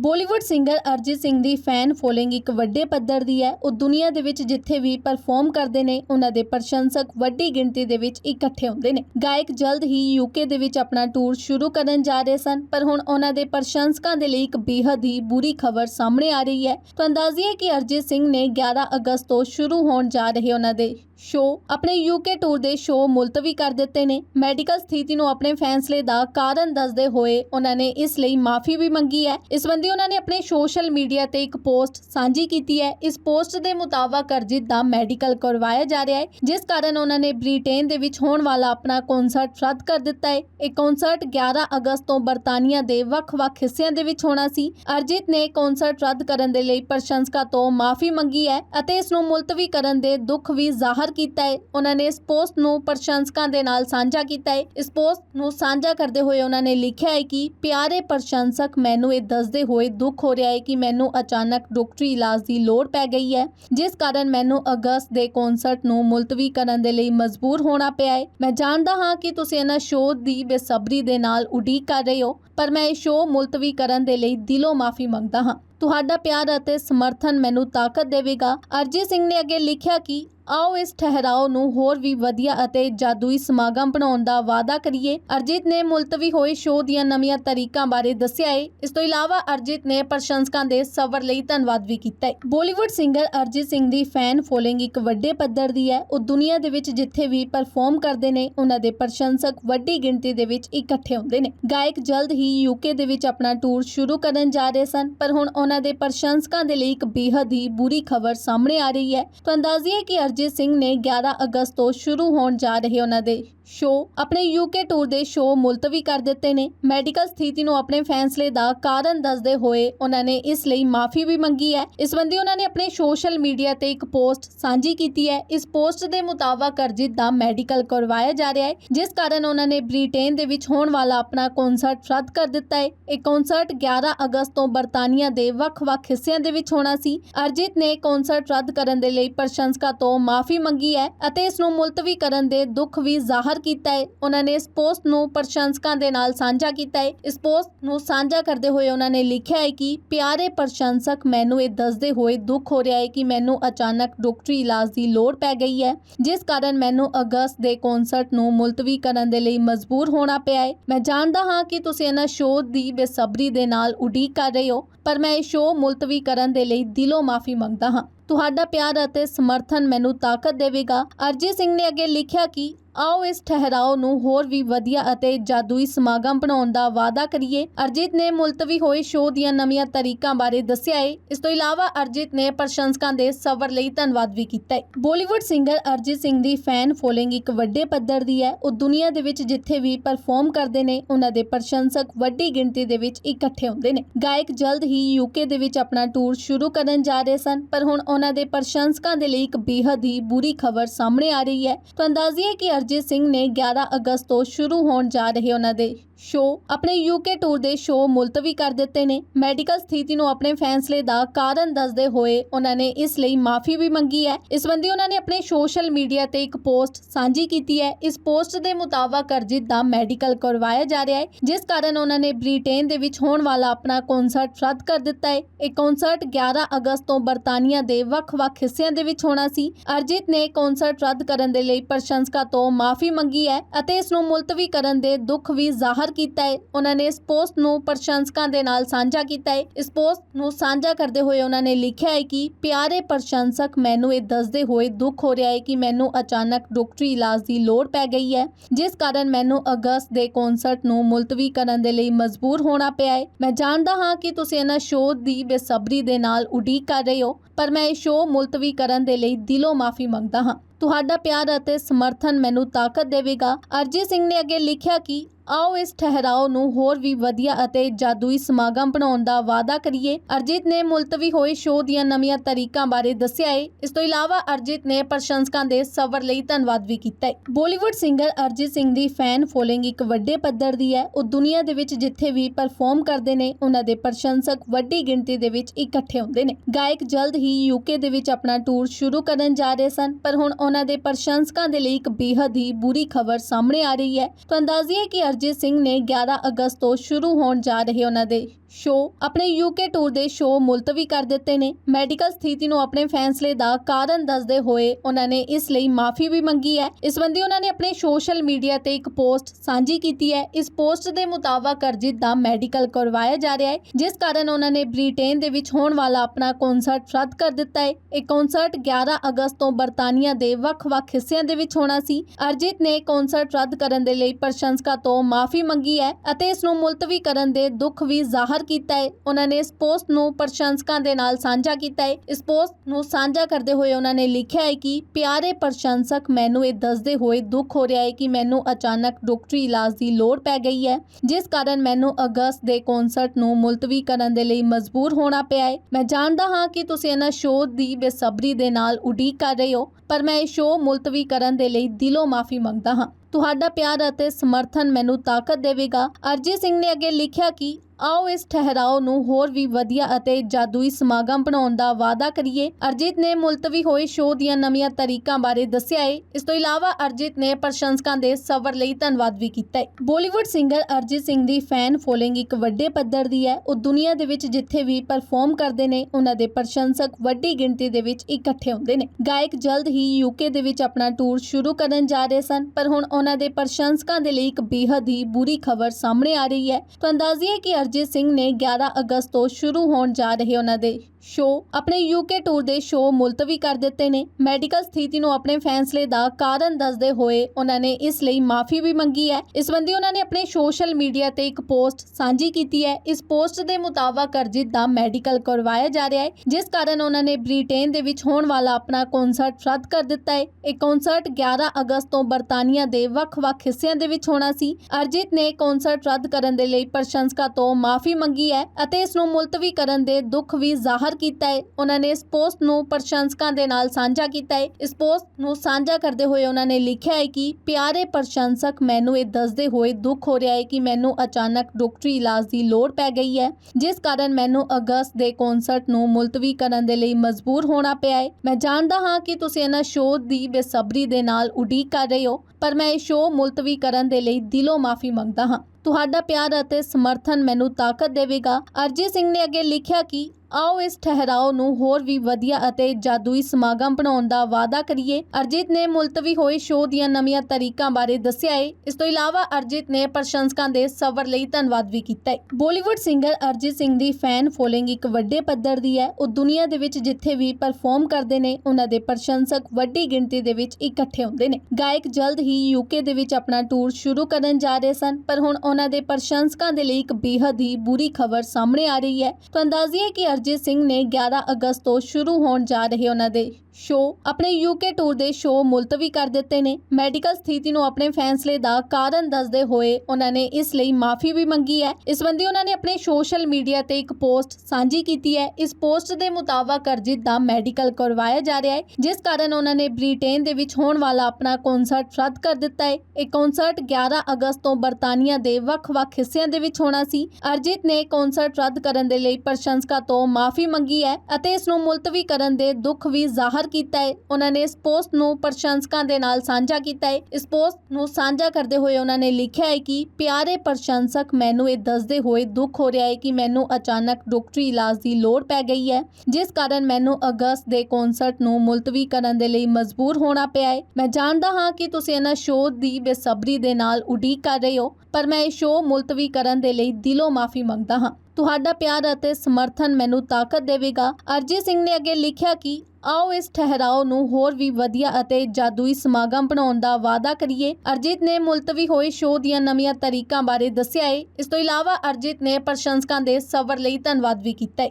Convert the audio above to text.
Bollywood singer Arijit Singh ਦੀ fan following ਇੱਕ ਵੱਡੇ ਪੱਧਰ ਦੀ ਹੈ। ਉਹ ਦੁਨੀਆ ਦੇ ਵਿੱਚ ਜਿੱਥੇ ਵੀ ਪਰਫਾਰਮ ਕਰਦੇ ਨੇ, ਉਹਨਾਂ ਦੇ ਪ੍ਰਸ਼ੰਸਕ ਵੱਡੀ ਗਿਣਤੀ ਦੇ ਵਿੱਚ ਇਕੱਠੇ ਹੁੰਦੇ ਨੇ। ਗਾਇਕ ਜਲਦ ਹੀ ਯੂਕੇ ਦੇ ਵਿੱਚ ਆਪਣਾ ਟੂਰ ਸ਼ੁਰੂ ਕਰਨ ਜਾ ਰਹੇ ਸਨ, ਪਰ ਹੁਣ ਉਹਨਾਂ ਦੇ ਪ੍ਰਸ਼ੰਸਕਾਂ ਦੇ ਲਈ ਇੱਕ ਬੇਹੱਦ ਹੀ ਬੁਰੀ ਖਬਰ ਸਾਹਮਣੇ ਆ ਰਹੀ ਹੈ। ਤਾਂ ਅੰਦਾਜ਼ੀਏ ਕਿ ਅਰਜੀਤ ਸਿੰਘ ਨੇ 11 ਅਗਸਤ ਤੋਂ ਸ਼ੁਰੂ ਹੋਣ ਜਾ ਰਹੇ ਉਹਨਾਂ ਦੇ ਸ਼ੋ ਆਪਣੇ ਯੂਕੇ ਟੂਰ ਦੇ ਸ਼ੋ ਮੁਲਤਵੀ ਕਰ ਦਿੱਤੇ ਨੇ। ਮੈਡੀਕਲ ਸਥਿਤੀ ਨੂੰ ਆਪਣੇ ਫੈਸਲੇ ਦਾ ਕਾਰਨ ਦੱਸਦੇ ਹੋਏ ਉਹਨਾਂ ਨੇ ਇਸ ਲਈ ਮਾਫੀ ਵੀ ਮੰਗੀ ਹੈ। ਇਸ ਸੰਬੰਧੀ ਉਹਨਾਂ ਨੇ ਆਪਣੇ ਸੋਸ਼ਲ ਮੀਡੀਆ ਤੇ ਇੱਕ ਪੋਸਟ ਸਾਂਝੀ ਕੀਤੀ ਹੈ। ਇਸ ਪੋਸਟ ਦੇ ਮੁਤਾਬਕ ਅਰਜੀਤ ਦਾ ਮੈਡੀਕਲ ਕਰਵਾਇਆ ਜਾ ਰਿਹਾ ਹੈ, ਜਿਸ ਕਾਰਨ ਉਹਨਾਂ ਨੇ ਬ੍ਰਿਟੇਨ ਦੇ ਵਿੱਚ ਹੋਣ ਵਾਲਾ ਆਪਣਾ ਕਨਸਰਟ ਰੱਦ ਕਰ ਦਿੱਤਾ ਹੈ। ਇਹ ਕਨਸਰਟ 11 ਅਗਸਤ ਤੋਂ ਬਰਤਾਨੀਆ ਦੇ ਵੱਖ-ਵੱਖ ਹਿੱਸਿਆਂ ਦੇ ਵਿੱਚ ਹੋਣਾ ਸੀ। ਅਰਜੀਤ ਨੇ ਕਨਸਰਟ ਰੱਦ ਕਰਨ ਦੇ ਲਈ ਪ੍ਰਸ਼ੰਸਕਾਂ ਤੋਂ ਮਾਫੀ ਮੰਗੀ ਹੈ ਅਤੇ ਇਸ ਨੂੰ ਮੁਲਤਵੀ ਕਰਨ ਦੇ ਦੁੱਖ ਵੀ ਜ਼ਾਹਰ ਕੀਤਾ ਹੈ। ਉਹਨਾਂ ਨੇ ਇਸ ਪੋਸਟ ਨੂੰ ਪ੍ਰਸ਼ੰਸਕਾਂ ਦੇ ਨਾਲ ਸਾਂਝਾ ਕੀਤਾ ਹੈ। ਇਸ ਪੋਸਟ ਨੂੰ ਸਾਂਝਾ ਕਰਦੇ ਹੋਏ ਉਹਨਾਂ ਨੇ ਲਿਖਿਆ ਹੈ ਕਿ, ਪਿਆਰੇ ਪ੍ਰਸ਼ੰਸਕ, ਮੈਨੂੰ ਇਹ ਦੱਸਦੇ ਹੋਏ ਦੁੱਖ ਹੋ ਰਿਹਾ ਹੈ ਕਿ ਮੈਨੂੰ ਅਚਾਨਕ ਡਾਕਟਰੀ ਇਲਾਜ ਦੀ ਲੋੜ ਪੈ ਗਈ ਹੈ, ਜਿਸ ਕਾਰਨ ਮੈਨੂੰ ਅਗਸਤ ਦੇ ਕਨਸਰਟ ਨੂੰ ਮੁਲਤਵੀ ਕਰਨ ਦੇ ਲਈ ਮਜਬੂਰ ਹੋਣਾ ਪਿਆ ਹੈ। ਮੈਂ ਜਾਣਦਾ ਹਾਂ ਕਿ ਤੁਸੀਂ ਇਹਨਾਂ ਸ਼ੋਅ ਦੀ ਬੇਸਬਰੀ ਦੇ ਨਾਲ ਉਡੀਕ ਕਰ ਰਹੇ ਹੋ, ਪਰ ਮੈਂ ਇਹ ਸ਼ੋਅ ਮੁਲਤਵੀ ਕਰਨ ਦੇ ਲਈ ਦਿਲੋਂ ਮਾਫੀ ਮੰਗਦਾ ਹਾਂ। ਤੁਹਾਡਾ ਪਿਆਰ ਅਤੇ ਸਮਰਥਨ ਮੈਨੂੰ ਤਾਕਤ ਦੇਵੇਗਾ। ਅਰਜੀਤ ਸਿੰਘ ਨੇ ਅੱਗੇ ਲਿਖਿਆ ਕਿ ਆਓ ਇਸ ਠਹਿਰਾਓ ਨੂੰ ਹੋਰ ਵੀ ਵਧੀਆ ਅਤੇ ਜਾਦੂਈ ਸਮਾਗਮ ਬਣਾਉਣ ਦਾ ਵਾਅਦਾ ਕਰੀਏ। ਅਰਜੀਤ ਨੇ ਮੁਲਤਵੀ ਹੋਏ ਸ਼ੋਅ ਦੀਆਂ ਨਵੀਆਂ ਤਰੀਕਾਂ ਬਾਰੇ ਦੱਸਿਆ ਹੈ ਇਸ ਤੋਂ ਇਲਾਵਾ ਅਰਜੀਤ ਨੇ ਪ੍ਰਸ਼ੰਸਕਾਂ ਦੇ ਸਬਰ ਲਈ ਧੰਨਵਾਦ ਵੀ ਕੀਤਾ ਹੈ ਬਾਲੀਵੁੱਡ ਸਿੰਗਰ ਅਰਜੀਤ ਸਿੰਘ ਦੀ ਫੈਨ ਫੋਲੋਇੰਗ ਇੱਕ ਵੱਡੇ ਪੱਧਰ ਦੀ ਹੈ। ਉਹ ਦੁਨੀਆ ਦੇ ਵਿੱਚ ਜਿੱਥੇ ਵੀ ਪਰਫਾਰਮ ਕਰਦੇ ਨੇ, ਉਹਨਾਂ ਦੇ ਪ੍ਰਸ਼ੰਸਕ ਵੱਡੀ ਗਿਣਤੀ ਦੇ ਵਿੱਚ ਇਕੱਠੇ ਹੁੰਦੇ ਨੇ। ਗਾਇਕ ਜਲਦ ਹੀ ਯੂਕੇ ਦੇ ਵਿੱਚ ਆਪਣਾ ਟੂਰ ਸ਼ੁਰੂ ਕਰਨ ਜਾ ਰਹੇ ਸਨ, ਪਰ ਹੁਣ ਉਹਨਾਂ ਦੇ ਪ੍ਰਸ਼ੰਸਕਾਂ ਦੇ ਲਈ ਇੱਕ ਬੇਹੱਦ ਹੀ ਬੁਰੀ ਖਬਰ ਸਾਹਮਣੇ ਆ ਰਹੀ ਹੈ। ਤਾਂ ਅੰਦਾਜ਼ੀਏ ਕਿ ਅਰਜੀਤ ਸਿੰਘ ਨੇ 11 ਅਗਸਤ ਤੋਂ ਸ਼ੁਰੂ ਹੋਣ ਜਾ ਰਹੇ ਉਹਨਾਂ ਦੇ ਸ਼ੋ ਆਪਣੇ ਯੂਕੇ ਟੂਰ ਦੇ ਸ਼ੋ ਮੁਲਤਵੀ ਕਰ ਦਿੱਤੇ ਨੇ। ਮੈਡੀਕਲ ਸਥਿਤੀ ਨੂੰ ਆਪਣੇ ਫੈਸਲੇ ਦਾ ਕਾਰਨ ਦੱਸਦੇ ਹੋਏ ਉਹਨਾਂ ਨੇ ਇਸ ਲਈ ਮਾਫੀ ਵੀ ਮੰਗੀ ਹੈ। ਇਸ ਸੰਬੰਧੀ ਉਹਨਾਂ ਨੇ ਆਪਣੇ ਸੋਸ਼ਲ ਮੀਡੀਆ ਤੇ ਇੱਕ ਪੋਸਟ ਸਾਂਝੀ ਕੀਤੀ ਹੈ। ਇਸ ਪੋਸਟ ਦੇ ਮੁਤਾਬਕ ਅਰਜੀਤ ਦਾ ਮੈਡੀਕਲ ਕਰਵਾਇਆ ਜਾ ਰਿਹਾ ਹੈ, ਜਿਸ ਕਾਰਨ ਉਹਨਾਂ ਨੇ ਬ੍ਰਿਟੇਨ ਦੇ ਵਿੱਚ ਹੋਣ ਵਾਲਾ ਆਪਣਾ ਕਨਸਰਟ ਰੱਦ ਕਰ ਦਿੱਤਾ ਹੈ। ਇਹ ਕਨਸਰਟ 11 ਅਗਸਤ ਤੋਂ ਬਰਤਾਨੀਆ ਦੇ ਵੱਖ-ਵੱਖ ਹਿੱਸਿਆਂ ਦੇ ਵਿੱਚ ਹੋਣਾ ਸੀ। ਅਰਜੀਤ ਨੇ ਕਨਸਰਟ ਰੱਦ ਕਰਨ ਦੇ ਲਈ ਪ੍ਰਸ਼ੰਸਕਾਂ ਤੋਂ ਮਾਫੀ ਮੰਗੀ ਹੈ ਅਤੇ ਇਸ ਨੂੰ ਮੁਲਤਵੀ ਕਰਨ ਦੇ ਦੁੱਖ ਵੀ ਜ਼ਾਹਰ ਕੀਤਾ ਹੈ। ਉਹਨਾਂ ਨੇ ਇਸ ਪੋਸਟ ਨੂੰ ਪ੍ਰਸ਼ੰਸਕਾਂ ਦੇ ਨਾਲ ਸਾਂਝਾ ਕੀਤਾ ਹੈ। ਇਸ ਪੋਸਟ ਨੂੰ ਸਾਂਝਾ ਕਰਦੇ ਹੋਏ ਉਹਨਾਂ ਨੇ ਲਿਖਿਆ ਹੈ ਕਿ, ਪਿਆਰੇ ਪ੍ਰਸ਼ੰਸਕ, ਮੈਨੂੰ ਇਹ ਦੱਸਦੇ ਹੋਏ ਦੁੱਖ ਹੋ ਰਿਹਾ ਹੈ ਕਿ ਮੈਨੂੰ ਅਚਾਨਕ ਡਾਕਟਰੀ ਇਲਾਜ ਦੀ ਲੋੜ ਪੈ ਗਈ ਹੈ। ਜਿਸ ਕਾਰਨ ਮੈਨੂੰ ਅਗਸਤ ਦੇ ਕਨਸਰਟ ਨੂੰ ਮੁਲਤਵੀ ਕਰਨ ਦੇ ਲਈ ਮਜਬੂਰ ਹੋਣਾ ਪਿਆ ਹੈ। ਮੈਂ ਜਾਣਦਾ ਹਾਂ ਕਿ ਤੁਸੀਂ ਇਹਨਾਂ ਸ਼ੋਅ ਦੀ ਬੇਸਬਰੀ ਦੇ ਨਾਲ ਉਡੀਕ ਕਰ ਰਹੇ ਹੋ, ਪਰ ਮੈਂ ਇਹ ਸ਼ੋਅ ਮੁਲਤਵੀ ਕਰਨ ਦੇ ਲਈ ਦਿਲੋਂ ਮਾਫੀ ਮੰਗਦਾ ਹਾਂ। ਤੁਹਾਡਾ ਪਿਆਰ ਅਤੇ ਸਮਰਥਨ ਮੈਨੂੰ ਤਾਕਤ ਦੇਵੇਗਾ। ਅਰਜੀਤ ਸਿੰਘ ਨੇ ਅੱਗੇ ਲਿਖਿਆ ਕਿ ਆਓ ਇਸ ਠਹਿਰਾਓ ਨੂੰ ਹੋਰ ਵੀ ਵਧੀਆ ਅਤੇ ਜਾਦੂਈ ਸਮਾਗਮ ਬਣਾਉਣ ਦਾ ਵਾਅਦਾ ਕਰੀਏ। ਅਰਜੀਤ ਨੇ ਮੁਲਤਵੀ ਹੋਏ ਸ਼ੋਅ ਦੀਆਂ ਨਵੀਆਂ ਤਰੀਕਾਂ ਬਾਰੇ ਦੱਸਿਆ ਹੈ ਇਸ ਤੋਂ ਇਲਾਵਾ ਅਰਜੀਤ ਨੇ ਪ੍ਰਸ਼ੰਸਕਾਂ ਦੇ ਸਬਰ ਲਈ ਧੰਨਵਾਦ ਵੀ ਕੀਤਾ ਹੈ ਬਾਲੀਵੁੱਡ ਸਿੰਗਰ ਅਰਜੀਤ ਸਿੰਘ ਦੀ ਫੈਨ ਫੋਲੋਇੰਗ ਇੱਕ ਵੱਡੇ ਪੱਧਰ ਦੀ ਹੈ। ਉਹ ਦੁਨੀਆ ਦੇ ਵਿੱਚ ਜਿੱਥੇ ਵੀ ਪਰਫਾਰਮ ਕਰਦੇ ਨੇ, ਉਹਨਾਂ ਦੇ ਪ੍ਰਸ਼ੰਸਕ ਵੱਡੀ ਗਿਣਤੀ ਦੇ ਵਿੱਚ ਇਕੱਠੇ ਹੁੰਦੇ ਨੇ। ਗਾਇਕ ਜਲਦ ਹੀ ਯੂਕੇ ਦੇ ਵਿੱਚ ਆਪਣਾ ਟੂਰ ਸ਼ੁਰੂ ਕਰਨ ਜਾ ਰਹੇ ਸਨ, ਪਰ ਹੁਣ ਉਹਨਾਂ ਦੇ ਪ੍ਰਸ਼ੰਸਕਾਂ ਦੇ ਲਈ ਇੱਕ ਬੇਹੱਦ ਹੀ ਬੁਰੀ ਖਬਰ ਸਾਹਮਣੇ ਆ ਰਹੀ ਹੈ। ਤਾਂ ਅੰਦਾਜ਼ੀਏ ਕਿ ਅਰਜੀਤ ਸਿੰਘ ਨੇ 11 ਅਗਸਤ ਤੋਂ ਸ਼ੁਰੂ ਹੋਣ ਜਾ ਰਹੇ ਉਹਨਾਂ ਦੇ ਸ਼ੋ ਆਪਣੇ ਯੂਕੇ ਟੂਰ ਦੇ ਸ਼ੋ ਮੁਲਤਵੀ ਕਰ ਦਿੱਤੇ ਨੇ। ਮੈਡੀਕਲ ਸਥਿਤੀ ਨੂੰ ਆਪਣੇ ਫੈਸਲੇ ਦਾ ਕਾਰਨ ਦੱਸਦੇ ਹੋਏ ਉਹਨਾਂ ਨੇ ਇਸ ਲਈ ਮਾਫੀ ਵੀ ਮੰਗੀ ਹੈ। ਇਸ ਸੰਬੰਧੀ ਉਹਨਾਂ ਨੇ ਆਪਣੇ ਸੋਸ਼ਲ ਮੀਡੀਆ ਤੇ ਇੱਕ ਪੋਸਟ ਸਾਂਝੀ ਕੀਤੀ ਹੈ। ਇਸ ਪੋਸਟ ਦੇ ਮੁਤਾਬਕ ਅਰਜੀਤ ਦਾ ਮੈਡੀਕਲ ਕਰਵਾਇਆ ਜਾ ਰਿਹਾ ਹੈ, ਜਿਸ ਕਾਰਨ ਉਹਨਾਂ ਨੇ ਬ੍ਰਿਟੇਨ ਦੇ ਵਿੱਚ ਹੋਣ ਵਾਲਾ ਆਪਣਾ ਕਨਸਰਟ ਰੱਦ ਕਰ ਦਿੱਤਾ ਹੈ। ਇਹ ਕਨਸਰਟ 11 ਅਗਸਤ ਤੋਂ ਬਰਤਾਨੀਆ ਦੇ ਵੱਖ-ਵੱਖ ਹਿੱਸਿਆਂ ਦੇ ਵਿੱਚ ਹੋਣਾ ਸੀ। ਅਰਜੀਤ ਨੇ ਕਨਸਰਟ ਰੱਦ ਕਰਨ ਦੇ ਲਈ ਪ੍ਰਸ਼ੰਸਕਾਂ ਤੋਂ ਮਾਫੀ ਮੰਗੀ ਹੈ ਅਤੇ ਇਸ ਨੂੰ ਮੁਲਤਵੀ ਕਰਨ ਦੇ ਦੁੱਖ ਵੀ ਜ਼ਾਹਰ ਕੀਤਾ ਹੈ। ਉਹਨਾਂ ਨੇ ਇਸ ਪੋਸਟ ਨੂੰ ਪ੍ਰਸ਼ੰਸਕਾਂ ਦੇ ਨਾਲ ਸਾਂਝਾ ਕੀਤਾ ਹੈ। ਇਸ ਪੋਸਟ ਨੂੰ ਸਾਂਝਾ ਕਰਦੇ ਹੋਏ ਉਹਨਾਂ ਨੇ ਲਿਖਿਆ ਹੈ ਕਿ, ਪਿਆਰੇ ਪ੍ਰਸ਼ੰਸਕ, ਮੈਨੂੰ ਇਹ ਦੱਸਦੇ ਹੋਏ ਦੁੱਖ ਹੋ ਰਿਹਾ ਹੈ ਕਿ ਮੈਨੂੰ ਅਚਾਨਕ ਡਾਕਟਰੀ ਇਲਾਜ ਦੀ ਲੋੜ ਪੈ ਗਈ ਹੈ, ਜਿਸ ਕਾਰਨ ਮੈਨੂੰ ਅਗਸਤ ਦੇ ਕਨਸਰਟ ਨੂੰ ਮੁਲਤਵੀ ਕਰਨ ਦੇ ਲਈ ਮਜਬੂਰ ਹੋਣਾ ਪਿਆ ਹੈ। ਮੈਂ ਜਾਣਦਾ ਹਾਂ ਕਿ ਤੁਸੀਂ ਇਹਨਾਂ ਸ਼ੋਅ ਦੀ ਬੇਸਬਰੀ ਦੇ ਨਾਲ ਉਡੀਕ ਕਰ ਰਹੇ ਹੋ, ਪਰ ਮੈਂ ਇਹ ਸ਼ੋਅ ਮੁਲਤਵੀ ਕਰਨ ਦੇ ਲਈ ਦਿਲੋਂ ਮਾਫੀ ਮੰਗਦਾ ਹਾਂ। ਤੁਹਾਡਾ ਪਿਆਰ ਅਤੇ ਸਮਰਥਨ ਮੈਨੂੰ ਤਾਕਤ ਦੇਵੇਗਾ। ਅਰਜੀਤ ਸਿੰਘ ਨੇ ਅੱਗੇ ਲਿਖਿਆ ਕਿ ਆਓ ਇਸ ਠਹਿਰਾਓ ਨੂੰ ਹੋਰ ਵੀ ਵਧੀਆ ਅਤੇ ਜਾਦੂਈ ਸਮਾਗਮ ਬਣਾਉਣ ਦਾ ਵਾਅਦਾ ਕਰੀਏ। ਅਰਜੀਤ ਨੇ ਮੁਲਤਵੀ ਹੋਏ ਸ਼ੋਅ ਦੀਆਂ ਨਵੀਆਂ ਤਰੀਕਾਂ ਬਾਰੇ ਦੱਸਿਆ ਹੈ ਇਸ ਤੋਂ ਇਲਾਵਾ ਅਰਜੀਤ ਨੇ ਪ੍ਰਸ਼ੰਸਕਾਂ ਦੇ ਸਬਰ ਲਈ ਧੰਨਵਾਦ ਵੀ ਕੀਤਾ ਹੈ ਬਾਲੀਵੁੱਡ ਸਿੰਗਰ ਅਰਜੀਤ ਸਿੰਘ ਦੀ ਫੈਨ ਫੋਲੋਇੰਗ ਇੱਕ ਵੱਡੇ ਪੱਧਰ ਦੀ ਹੈ। ਉਹ ਦੁਨੀਆ ਦੇ ਵਿੱਚ ਜਿੱਥੇ ਵੀ ਪਰਫਾਰਮ ਕਰਦੇ ਨੇ, ਉਹਨਾਂ ਦੇ ਪ੍ਰਸ਼ੰਸਕ ਵੱਡੀ ਗਿਣਤੀ ਦੇ ਵਿੱਚ ਇਕੱਠੇ ਹੁੰਦੇ ਨੇ। ਗਾਇਕ ਜਲਦ ਹੀ ਯੂਕੇ ਦੇ ਵਿੱਚ ਆਪਣਾ ਟੂਰ ਸ਼ੁਰੂ ਕਰਨ ਜਾ ਰਹੇ ਸਨ, ਪਰ ਹੁਣ ਉਹਨਾਂ ਦੇ ਪ੍ਰਸ਼ੰਸਕਾਂ ਦੇ ਲਈ ਇੱਕ ਬੇਹੱਦ ਹੀ ਬੁਰੀ ਖਬਰ ਸਾਹਮਣੇ ਆ ਰਹੀ ਹੈ। ਤਾਂ ਅੰਦਾਜ਼ੀਏ ਕਿ ਅਰਜੀਤ ਸਿੰਘ ਨੇ 11 ਅਗਸਤ ਤੋਂ ਸ਼ੁਰੂ ਹੋਣ ਜਾ ਰਹੇ ਉਹਨਾਂ ਦੇ ਸ਼ੋਅ ਆਪਣੇ ਯੂਕੇ ਟੂਰ ਦੇ ਸ਼ੋਅ ਮੁਲਤਵੀ ਕਰ ਦਿੱਤੇ ਨੇ। ਮੈਡੀਕਲ ਸਥਿਤੀ ਨੂੰ ਆਪਣੇ ਫੈਸਲੇ ਦਾ ਕਾਰਨ ਦੱਸਦੇ ਹੋਏ ਉਹਨਾਂ ਨੇ ਇਸ ਲਈ ਮਾਫੀ ਵੀ ਮੰਗੀ ਹੈ। ਇਸ ਸੰਬੰਧੀ ਉਹਨਾਂ ਨੇ ਆਪਣੇ ਸੋਸ਼ਲ ਮੀਡੀਆ ਤੇ ਇੱਕ ਪੋਸਟ ਸਾਂਝੀ ਕੀਤੀ ਹੈ। ਇਸ ਪੋਸਟ ਦੇ ਮੁਤਾਬਕ ਅਰਜੀਤ ਦਾ ਮੈਡੀਕਲ ਕਰਵਾਇਆ ਜਾ ਰਿਹਾ ਹੈ, ਜਿਸ ਕਾਰਨ ਉਹਨਾਂ ਨੇ ਬ੍ਰਿਟੇਨ ਦੇ ਵਿੱਚ ਹੋਣ ਵਾਲਾ ਆਪਣਾ ਕਨਸਰਟ ਰੱਦ ਕਰ ਦਿੱਤਾ ਹੈ। ਇਹ ਕਨਸਰਟ 11 ਅਗਸਤ ਤੋਂ ਬਰਤਾਨੀਆ ਦੇ ਵੱਖ-ਵੱਖ ਹਿੱਸਿਆਂ ਦੇ ਵਿੱਚ ਹੋਣਾ ਸੀ। ਅਰਜੀਤ ਨੇ ਕਨਸਰਟ ਰੱਦ ਕਰਨ ਦੇ ਲਈ ਪ੍ਰਸ਼ੰਸਕਾਂ ਤੋਂ ਮਾਫੀ ਮੰਗੀ ਹੈ ਅਤੇ ਇਸ ਨੂੰ ਮੁਲਤਵੀ ਕਰਨ ਦੇ ਦੁੱਖ ਵੀ ਜ਼ਾਹਰ ਕੀਤਾ ਹੈ। ਉਹਨਾਂ ਨੇ ਇਸ ਪੋਸਟ ਨੂੰ ਪ੍ਰਸ਼ੰਸਕਾਂ ਦੇ ਨਾਲ ਸਾਂਝਾ ਕੀਤਾ ਹੈ। ਇਸ ਪੋਸਟ ਨੂੰ ਸਾਂਝਾ ਕਰਦੇ ਹੋਏ ਉਹਨਾਂ ਨੇ ਲਿਖਿਆ ਹੈ ਕਿ, ਪਿਆਰੇ ਪ੍ਰਸ਼ੰਸਕ, ਮੈਨੂੰ ਇਹ ਦੱਸਦੇ ਹੋਏ ਦੁੱਖ ਹੋ ਰਿਹਾ ਹੈ ਕਿ ਮੈਨੂੰ ਅਚਾਨਕ ਡਾਕਟਰੀ ਇਲਾਜ ਦੀ ਲੋੜ ਪੈ ਗਈ ਹੈ, ਜਿਸ ਕਾਰਨ ਮੈਨੂੰ ਅਗਸਤ ਦੇ ਕਨਸਰਟ ਨੂੰ ਮੁਲਤਵੀ ਕਰਨ ਦੇ ਲਈ ਮਜਬੂਰ ਹੋਣਾ ਪਿਆ ਹੈ। ਮੈਂ ਜਾਣਦਾ ਹਾਂ ਕਿ ਤੁਸੀਂ ਇਹਨਾਂ ਸ਼ੋਅ ਦੀ ਬੇਸਬਰੀ ਦੇ ਨਾਲ ਉਡੀਕ ਕਰ ਰਹੇ ਹੋ, ਪਰ ਮੈਂ ਇਹ ਸ਼ੋਅ ਮੁਲਤਵੀ ਕਰਨ ਦੇ ਲਈ ਦਿਲੋਂ ਮਾਫੀ ਮੰਗਦਾ ਹਾਂ। ਤੁਹਾਡਾ ਪਿਆਰ ਅਤੇ ਸਮਰਥਨ ਮੈਨੂੰ ਤਾਕਤ ਦੇਵੇਗਾ। ਅਰਜੀਤ ਸਿੰਘ ਨੇ ਅੱਗੇ ਲਿਖਿਆ ਕਿ ਆਓ ਇਸ ਠਹਿਰਾਓ ਨੂੰ ਹੋਰ ਵੀ ਵਧੀਆ ਅਤੇ ਜਾਦੂਈ ਸਮਾਗਮ ਬਣਾਉਣ ਦਾ ਵਾਅਦਾ ਕਰੀਏ। ਅਰਜੀਤ ਨੇ ਮੁਲਤਵੀ ਹੋਏ ਸ਼ੋਅ ਦੀਆਂ ਨਵੀਆਂ ਤਰੀਕਾਂ ਬਾਰੇ ਦੱਸਿਆ ਹੈ ਇਸ ਤੋਂ ਇਲਾਵਾ ਅਰਜੀਤ ਨੇ ਪ੍ਰਸ਼ੰਸਕਾਂ ਦੇ ਸਬਰ ਲਈ ਧੰਨਵਾਦ ਵੀ ਕੀਤਾ ਹੈ ਬਾਲੀਵੁੱਡ ਸਿੰਗਰ ਅਰਜੀਤ ਸਿੰਘ ਦੀ ਫੈਨ ਫੋਲੋਇੰਗ ਇੱਕ ਵੱਡੇ ਪੱਧਰ ਦੀ ਹੈ। ਉਹ ਦੁਨੀਆ ਦੇ ਵਿੱਚ ਜਿੱਥੇ ਵੀ ਪਰਫਾਰਮ ਕਰਦੇ ਨੇ, ਉਹਨਾਂ ਦੇ ਪ੍ਰਸ਼ੰਸਕ ਵੱਡੀ ਗਿਣਤੀ ਦੇ ਵਿੱਚ ਇਕੱਠੇ ਹੁੰਦੇ ਨੇ। ਗਾਇਕ ਜਲਦ ਹੀ ਯੂਕੇ ਦੇ ਵਿੱਚ ਆਪਣਾ ਟੂਰ ਸ਼ੁਰੂ ਕਰਨ ਜਾ ਰਹੇ ਸਨ, ਪਰ ਹੁਣ ਉਹਨਾਂ ਦੇ ਪ੍ਰਸ਼ੰਸਕਾਂ ਦੇ ਲਈ ਇੱਕ ਬੇਹੱਦ ਹੀ ਬੁਰੀ ਖਬਰ ਸਾਹਮਣੇ ਆ ਰਹੀ ਹੈ। ਤਾਂ ਅੰਦਾਜ਼ੀਏ ਕਿ ਅਰਜੀਤ ਸਿੰਘ ਨੇ 11 ਅਗਸਤ ਤੋਂ ਸ਼ੁਰੂ ਹੋਣ ਜਾ ਰਹੇ ਉਹਨਾਂ ਦੇ ਸ਼ੋ ਆਪਣੇ ਯੂਕੇ ਟੂਰ ਦੇ ਸ਼ੋ ਮੁਲਤਵੀ ਕਰ ਦਿੱਤੇ ਨੇ। ਮੈਡੀਕਲ ਸਥਿਤੀ ਨੂੰ ਆਪਣੇ ਫੈਸਲੇ ਦਾ ਕਾਰਨ ਦੱਸਦੇ ਹੋਏ ਉਹਨਾਂ ਨੇ ਇਸ ਲਈ ਮਾਫੀ ਵੀ ਮੰਗੀ ਹੈ। ਇਸ ਸੰਬੰਧੀ ਉਹਨਾਂ ਨੇ ਆਪਣੇ ਸੋਸ਼ਲ ਮੀਡੀਆ ਤੇ ਇੱਕ ਪੋਸਟ ਸਾਂਝੀ ਕੀਤੀ ਹੈ। ਇਸ ਪੋਸਟ ਦੇ ਮੁਤਾਬਕ ਅਰਜੀਤ ਦਾ ਮੈਡੀਕਲ ਕਰਵਾਇਆ ਜਾ ਰਿਹਾ ਹੈ, ਜਿਸ ਕਾਰਨ ਉਹਨਾਂ ਨੇ ਬ੍ਰਿਟੇਨ ਦੇ ਵਿੱਚ ਹੋਣ ਵਾਲਾ ਆਪਣਾ ਕਨਸਰਟ ਰੱਦ ਕਰ ਦਿੱਤਾ ਹੈ। ਇਹ ਕਨਸਰਟ 11 ਅਗਸਤ ਤੋਂ ਬਰਤਾਨੀਆ ਦੇ ਵੱਖ-ਵੱਖ ਹਿੱਸਿਆਂ ਦੇ ਵਿੱਚ ਹੋਣਾ ਸੀ। ਅਰਜੀਤ ਨੇ ਕਨਸਰਟ ਰੱਦ ਕਰਨ ਦੇ ਲਈ ਪ੍ਰਸ਼ੰਸਕਾਂ ਤੋਂ ਮਾਫੀ ਮੰਗੀ ਹੈ ਅਤੇ ਇਸ ਨੂੰ ਮੁਲਤਵੀ ਕਰਨ ਦੇ ਦੁੱਖ ਵੀ ਜ਼ਾਹਰ ਕੀਤਾ ਹੈ। ਉਹਨਾਂ ਨੇ ਇਸ ਪੋਸਟ ਨੂੰ ਪ੍ਰਸ਼ੰਸਕਾਂ ਦੇ ਨਾਲ ਸਾਂਝਾ ਕੀਤਾ ਹੈ। ਇਸ ਪੋਸਟ ਨੂੰ ਸਾਂਝਾ ਕਰਦੇ ਹੋਏ ਉਹਨਾਂ ਨੇ ਲਿਖਿਆ ਹੈ ਕਿ, ਪਿਆਰੇ ਪ੍ਰਸ਼ੰਸਕ, ਮੈਨੂੰ ਇਹ ਦੱਸਦੇ ਹੋਏ ਦੁੱਖ ਹੋ ਰਿਹਾ ਹੈ ਕਿ ਮੈਨੂੰ ਅਚਾਨਕ ਡਾਕਟਰੀ ਇਲਾਜ ਦੀ ਲੋੜ ਪੈ ਗਈ ਹੈ। ਜਿਸ ਕਾਰਨ ਮੈਨੂੰ ਅਗਸਤ ਦੇ ਕਨਸਰਟ ਨੂੰ ਮੁਲਤਵੀ ਕਰਨ ਦੇ ਲਈ ਮਜਬੂਰ ਹੋਣਾ ਪਿਆ ਹੈ। ਮੈਂ ਜਾਣਦਾ ਹਾਂ ਕਿ ਤੁਸੀਂ ਇਹਨਾਂ ਸ਼ੋਅ ਦੀ ਬੇਸਬਰੀ ਦੇ ਨਾਲ ਉਡੀਕ ਕਰ ਰਹੇ ਹੋ, ਪਰ ਮੈਂ ਇਹ ਸ਼ੋਅ ਮੁਲਤਵੀ ਕਰਨ ਦੇ ਲਈ ਦਿਲੋਂ ਮਾਫੀ ਮੰਗਦਾ ਹਾਂ। ਤੁਹਾਡਾ ਪਿਆਰ ਅਤੇ ਸਮਰਥਨ ਮੈਨੂੰ ਤਾਕਤ ਦੇਵੇਗਾ। ਅਰਜੀਤ ਸਿੰਘ ਨੇ ਅੱਗੇ ਲਿਖਿਆ ਕਿ ਆਓ ਇਸ ਠਹਿਰਾਓ ਨੂੰ ਹੋਰ ਵੀ ਵਧੀਆ ਅਤੇ ਜਾਦੂਈ ਸਮਾਗਮ ਬਣਾਉਣ ਦਾ ਵਾਅਦਾ ਕਰੀਏ। ਅਰਜੀਤ ਨੇ ਮੁਲਤਵੀ ਹੋਏ ਸ਼ੋਅ ਦੀਆਂ ਨਵੀਆਂ ਤਰੀਕਾਂ ਬਾਰੇ ਦੱਸਿਆ ਹੈ ਇਸ ਤੋਂ ਇਲਾਵਾ ਅਰਜੀਤ ਨੇ ਪ੍ਰਸ਼ੰਸਕਾਂ ਦੇ ਸਬਰ ਲਈ ਧੰਨਵਾਦ ਵੀ ਕੀਤਾ ਹੈ ਬਾਲੀਵੁੱਡ ਸਿੰਗਰ ਅਰਜੀਤ ਸਿੰਘ ਦੀ ਫੈਨ ਫੋਲੋਇੰਗ ਇੱਕ ਵੱਡੇ ਪੱਧਰ ਦੀ ਹੈ। ਉਹ ਦੁਨੀਆ ਦੇ ਵਿੱਚ ਜਿੱਥੇ ਵੀ ਪਰਫਾਰਮ ਕਰਦੇ ਨੇ, ਉਹਨਾਂ ਦੇ ਪ੍ਰਸ਼ੰਸਕ ਵੱਡੀ ਗਿਣਤੀ ਦੇ ਵਿੱਚ ਇਕੱਠੇ ਹੁੰਦੇ ਨੇ। ਗਾਇਕ ਜਲਦ ਹੀ ਯੂਕੇ ਦੇ ਵਿੱਚ ਆਪਣਾ ਟੂਰ ਸ਼ੁਰੂ ਕਰਨ ਜਾ ਰਹੇ ਸਨ, ਪਰ ਹੁਣ ਉਹਨਾਂ ਦੇ ਪ੍ਰਸ਼ੰਸਕਾਂ ਦੇ ਲਈ ਇੱਕ ਬੇਹੱਦ ਹੀ ਬੁਰੀ ਖਬਰ ਸਾਹਮਣੇ ਆ ਰਹੀ ਹੈ। ਤਾਂ ਅੰਦਾਜ਼ੀਏ ਕਿ ਅਰਜੀਤ ਸਿੰਘ ਨੇ 11 ਅਗਸਤ ਤੋਂ ਸ਼ੁਰੂ ਹੋਣ ਜਾ ਰਹੇ ਉਹਨਾਂ ਦੇ ਸ਼ੋ ਆਪਣੇ ਯੂਕੇ ਟੂਰ ਦੇ ਸ਼ੋ ਮੁਲਤਵੀ ਕਰ ਦਿੱਤੇ ਨੇ। ਮੈਡੀਕਲ ਸਥਿਤੀ ਨੂੰ ਆਪਣੇ ਫੈਸਲੇ ਦਾ ਕਾਰਨ ਦੱਸਦੇ ਹੋਏ ਉਹਨਾਂ ਨੇ ਇਸ ਲਈ ਮਾਫੀ ਵੀ ਮੰਗੀ ਹੈ। ਇਸ ਸੰਬੰਧੀ ਉਹਨਾਂ ਨੇ ਆਪਣੇ ਸੋਸ਼ਲ ਮੀਡੀਆ ਤੇ ਇੱਕ ਪੋਸਟ ਸਾਂਝੀ ਕੀਤੀ ਹੈ। ਇਸ ਪੋਸਟ ਦੇ ਮੁਤਾਬਕ ਅਰਜੀਤ ਦਾ ਮੈਡੀਕਲ ਕਰਵਾਇਆ ਜਾ ਰਿਹਾ ਹੈ, ਜਿਸ ਕਾਰਨ ਉਹਨਾਂ ਨੇ ਬ੍ਰਿਟੇਨ ਦੇ ਵਿੱਚ ਹੋਣ ਵਾਲਾ ਆਪਣਾ ਕਨਸਰਟ ਰੱਦ ਕਰ ਦਿੱਤਾ ਹੈ। ਇਹ ਕਨਸਰਟ 11 ਅਗਸਤ ਤੋਂ ਬਰਤਾਨੀਆ ਦੇ ਵੱਖ-ਵੱਖ ਹਿੱਸਿਆਂ ਦੇ ਵਿੱਚ ਹੋਣਾ ਸੀ। ਅਰਜੀਤ ਨੇ ਕਨਸਰਟ ਰੱਦ ਕਰਨ ਦੇ ਲਈ ਪ੍ਰਸ਼ੰਸਕਾਂ ਤੋਂ ਮਾਫੀ ਮੰਗੀ ਹੈ ਅਤੇ ਇਸ ਨੂੰ ਮੁਲਤਵੀ ਕਰਨ ਦੇ ਦੁੱਖ ਵੀ ਜ਼ਾਹਰ ਜ਼ਾਹਰ ਕੀਤਾ ਹੈ। ਉਹਨਾਂ ਨੇ ਇਸ ਪੋਸਟ ਨੂੰ ਪ੍ਰਸ਼ੰਸਕਾਂ ਦੇ ਨਾਲ ਸਾਂਝਾ ਕੀਤਾ ਹੈ। ਇਸ ਪੋਸਟ ਨੂੰ ਸਾਂਝਾ ਕਰਦੇ ਹੋਏ ਉਹਨਾਂ ਨੇ ਲਿਖਿਆ ਹੈ ਕਿ, ਪਿਆਰੇ ਪ੍ਰਸ਼ੰਸਕ, ਮੈਨੂੰ ਇਹ ਦੱਸਦੇ ਹੋਏ ਦੁੱਖ ਹੋ ਰਿਹਾ ਹੈ ਕਿ ਮੈਨੂੰ ਅਚਾਨਕ ਡਾਕਟਰੀ ਇਲਾਜ ਦੀ ਲੋੜ ਪੈ ਗਈ ਹੈ। ਜਿਸ ਕਾਰਨ ਮੈਨੂੰ ਅਗਸਤ ਦੇ ਕਨਸਰਟ ਨੂੰ ਮੁਲਤਵੀ ਕਰਨ ਦੇ ਲਈ ਮਜਬੂਰ ਹੋਣਾ ਪਿਆ ਹੈ। ਮੈਂ ਜਾਣਦਾ ਹਾਂ ਕਿ ਤੁਸੀਂ ਇਹਨਾਂ ਸ਼ੋਅ ਦੀ ਬੇਸਬਰੀ ਦੇ ਨਾਲ ਉਡੀਕ ਕਰ ਰਹੇ ਹੋ, ਪਰ ਮੈਂ ਇਹ ਸ਼ੋਅ ਮੁਲਤਵੀ ਕਰਨ ਦੇ ਲਈ ਦਿਲੋਂ ਮਾਫੀ ਮੰਗਦਾ ਹਾਂ। ਤੁਹਾਡਾ ਪਿਆਰ ਅਤੇ ਸਮਰਥਨ ਮੈਨੂੰ ਤਾਕਤ ਦੇਵੇਗਾ। ਅਰਜੀਤ ਸਿੰਘ ਨੇ ਅੱਗੇ ਲਿਖਿਆ ਕਿ, ਆਓ ਇਸ ਠਹਿਰਾਓ ਨੂੰ ਹੋਰ ਵੀ ਵਧੀਆ ਅਤੇ ਜਾਦੂਈ ਸਮਾਗਮ ਬਣਾਉਣ ਦਾ ਵਾਅਦਾ ਕਰੀਏ। ਅਰਜੀਤ ਨੇ ਮੁਲਤਵੀ ਹੋਏ ਸ਼ੋਅ ਦੀਆਂ ਨਵੀਆਂ ਤਰੀਕਾਂ ਬਾਰੇ ਦੱਸਿਆ ਹੈ ਇਸ ਤੋਂ ਇਲਾਵਾ ਅਰਜੀਤ ਨੇ ਪ੍ਰਸ਼ੰਸਕਾਂ ਦੇ ਸਬਰ ਲਈ ਧੰਨਵਾਦ ਵੀ ਕੀਤਾ ਹੈ